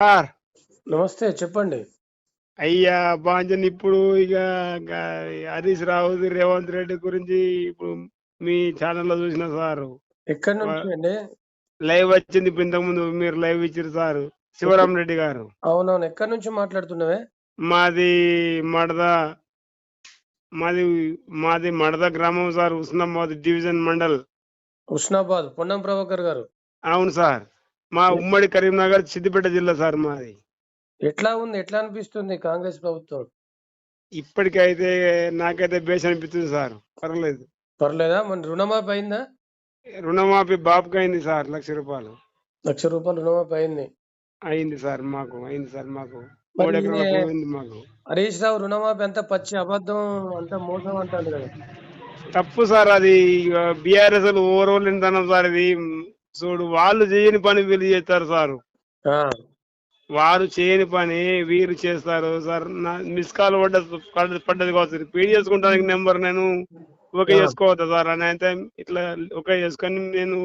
Sir. నమస్తే చెప్పండి. అయ్యా బాంజన్ ఇప్పుడు ఇక హరీష్ రావు రేవంత్ రెడ్డి గురించి ఇప్పుడు మీ ఛానల్లో చూసిన సార్. ఎక్కడి నుంచి అండి? లైవ్ వచ్చింది ఇప్పుడు ఇంతకు ముందు మీరు లైవ్ ఇచ్చారు సార్ శివరాం రెడ్డి గారు. అవునవును ఎక్కడి నుంచి మాట్లాడుతున్నావే? మాది మడద మాది మాది మడద గ్రామం సార్ ఉస్నాబాద్ డివిజన్ మండల్. ఉస్నాబాద్ పొన్నం ప్రభాకర్ గారు. అవును సార్. మా ఉమ్మడి కరీంనగర్ సిద్దిపేట జిల్లా సార్ మాది. ఎట్లా ఉంది? ఎట్లా అనిపిస్తుంది కాంగ్రెస్ ప్రభుత్వం? ఇప్పటికైతే నాకైతే బేస్ అనిపిస్తుంది సార్. పర్లేదు. పర్లేదా? మన రుణమాఫీ అయిందా? రుణమాఫీ బాబుకి అయింది సార్ లక్ష రూపాయలు. లక్ష రూపాయలు రుణమాఫీ అయింది. అయింది సార్ మాకు అయింది సార్ మాకు. మూడు ఎకరాల ఉంది మాకు. హరీష్ రావు రుణమాఫీ అంతా పచ్చి అబద్ధం అంత మోసం అంటాడు కదా. తప్పు సార్ అది. బీఆర్ఎస్ ఓవరోల్ ఇంతనం సార్ ఇది. చూడు వాళ్ళు చేయని పని వీళ్ళు చేస్తారు సార్. వారు చేయని పని వీరు చేస్తారు సార్. నా మిస్ కాల్ పడ్డది పడ్డది కావచ్చు. పీడి చేసుకోవడానికి నెంబర్ నేను ఓకే. చేసుకోవద్దా సార్? అని అయితే ఇట్లా ఓకే చేసుకొని నేను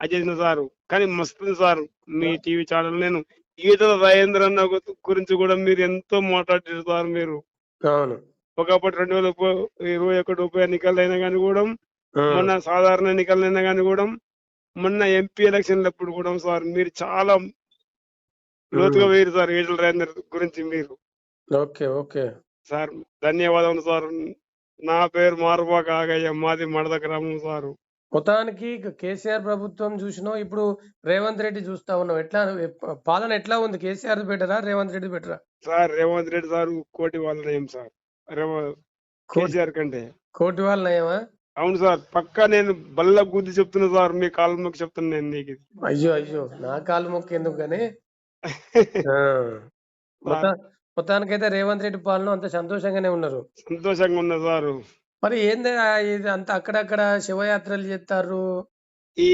అది చేసిన సార్. కానీ మస్తు సార్. మీ టీవీ ఛానల్ నేను ఈటల రాజేంద్ర అన్న గురించి కూడా మీరు ఎంతో మాట్లాడారు సార్ మీరు. ఒకప్పుడు రెండు వేల ఇరవై ఒకటి ఉప ఎన్నికలు అయినా కానీ కూడా మొన్న సాధారణ ఎన్నికలు అయినా కానీ కూడా మొన్న ఎంపీ ఎలక్షన్లప్పుడు కూడా సార్ మీరు చాలా లోతుగా వేరు సార్ ఈటల రాజేంద్ర గురించి మీరు. Okay okay. సార్ ధన్యవాదములు సార్. నా పేరు మారుబా కాగయ్య మాది మడద గ్రామం సార్. మొత్తానికి కేసీఆర్ ప్రభుత్వం చూసినావు ఇప్పుడు రేవంత్ రెడ్డి చూస్తా ఉన్నావు ఎట్లా పాలన ఎట్లా ఉంది? కేసీఆర్ బెటరా రేవంత్ రెడ్డి బెటరా? సార్ రేవంత్ రెడ్డి సార్ కోటి వాళ్ళ నయం సార్. రేవ కేసీఆర్ కంటే. కోటి వాళ్ళ నయమా? అవును సార్ పక్కా నేను బల్ల గుద్ది చెప్తున్నా సార్ మీ కాళ్ళ మొక్కి చెప్తున్నా నేను నీకు ఇది. అయ్యో అయ్యో నా కాలు మొక్క ఎందుకు కానీ మొత్తానికైతే రేవంత్ రెడ్డి పాలన అంత సంతోషంగానే ఉన్నారు. సంతోషంగా ఉన్నా సార్. మరి ఏంది ఆ ఇది అంత అక్కడక్కడ శివయాత్రలు చేస్తారు? ఈ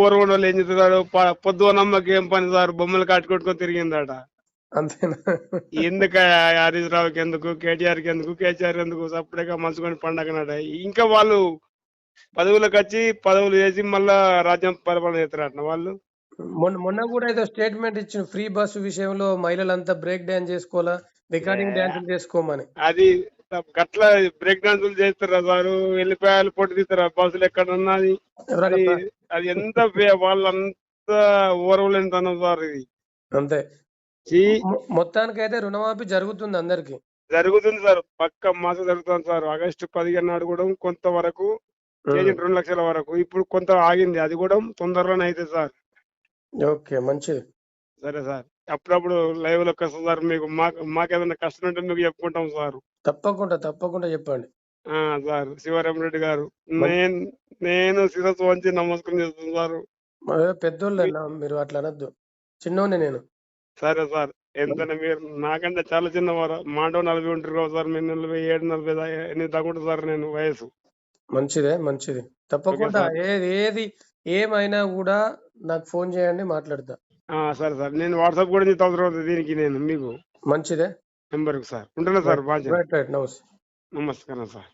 ఊరు వాళ్ళు ఏం చెప్తున్నారు పొద్దునమ్మకి ఏం పని సార్? బొమ్మలు కట్టుకొట్టుకొని తిరిగిందట. అంతేనా? ఎందుకు హరీష్ రావుకి ఎందుకు కేటీఆర్కి ఎందుకు కేసీఆర్ ఎందుకు సపరేట్గా మంచుకొని పండగనట ఇంకా వాళ్ళు పదవులకు వచ్చి పదవులు చేసి మళ్ళా రాజ్యం పరిపాలన చేస్తారట వాళ్ళు. మొన్న మొన్న కూడా ఏదో స్టేట్మెంట్ ఇచ్చిన ఫ్రీ బస్సు విషయంలో మహిళలంతా బ్రేక్ డాన్స్ చేసుకోవాలా? రికార్డింగ్ డాన్స్ చేసుకోమని. అది గట్ల బ్రేక్ డాన్సులు చేస్తారా సారు? వెళ్ళిపోయాలు పొట్టి తీస్తారా? బస్సులు ఎక్కడన్నా అది? ఎవరైనా అది ఎంత వాళ్ళంతా ఓరవలేనితనం సార్ ఇది. అంతే. మొత్తానికైతే రుణమాఫీ జరుగుతుంది అందరికి. జరుగుతుంది సార్. పక్క మాసం జరుగుతుంది సార్. ఆగస్టు పదిహేను నాడు కూడా కొంతవరకు రెండు లక్షల వరకు. ఇప్పుడు కొంత ఆగింది. అది కూడా తొందరలోనే అయితే సార్. ఓకే. మంచిది. సరే సార్. అప్పుడప్పుడు లైవ్లోకి వస్తుంది సార్ మీకు మాకు మాకేదైనా కష్టం ఉంటే మీకు చెప్పుకుంటాం సార్. తప్పకుండా తప్పకుండా చెప్పండి. ఆ సార్. శివరాం రెడ్డి గారు. నేను నేను శిరస్సు వంచి నమస్కారం చేస్తున్నాను సార్. పెద్దోళ్ళు మీరు అట్లా అనొద్దు. చిన్నోనే నేను. సరే సార్. ఎంతైనా మీరు నాకంటే చాలా చిన్నవారు. మాండవ నలభై ఉంటారు కదా సార్. మీరు నలభై ఏడు నలభై దా- ఎనిమిది ఉంటుంది సార్ నేను వయసు. మంచిదే మంచిది. తప్పకుండా. ఏది ఏది ఏమైనా కూడా నాకు ఫోన్ చేయండి మాట్లాడతా. ఆ, సరే సార్. నేను వాట్సాప్ కూడా చేస్తా అవసరం అవుతుంది దీనికి నేను మీకు. మంచిదే. నెంబర్కి సార్. ఉంటున్నా సార్ బాగా రైట్ రైట్. నమస్తే. నమస్కారం సార్.